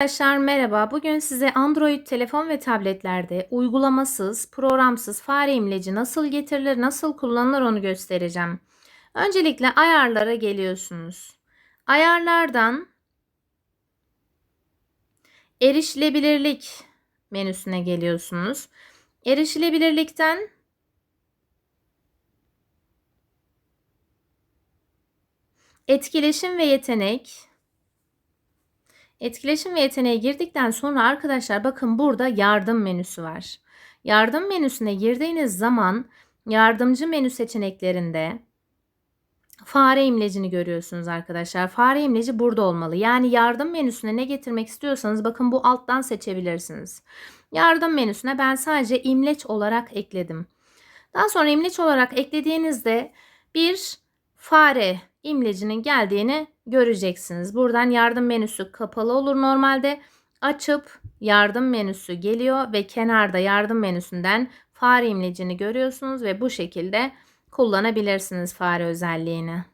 Arkadaşlar merhaba. Bugün size Android telefon ve tabletlerde uygulamasız, programsız fare imleci nasıl getirilir, nasıl kullanılır onu göstereceğim. Öncelikle ayarlara geliyorsunuz. Ayarlardan erişilebilirlik menüsüne geliyorsunuz. Erişilebilirlikten etkileşim ve yetenek Etkileşim ve yeteneğe girdikten sonra arkadaşlar bakın burada yardım menüsü var. Yardım menüsüne girdiğiniz zaman yardımcı menü seçeneklerinde fare imlecini görüyorsunuz arkadaşlar. Fare imleci burada olmalı. Yani yardım menüsüne ne getirmek istiyorsanız bakın bu alttan seçebilirsiniz. Yardım menüsüne ben sadece imleç olarak ekledim. Daha sonra imleç olarak eklediğinizde bir fare imlecinin geldiğini göreceksiniz. Buradan yardım menüsü kapalı olur normalde. Açıp yardım menüsü geliyor ve kenarda yardım menüsünden fare imlecini görüyorsunuz ve bu şekilde kullanabilirsiniz fare özelliğini.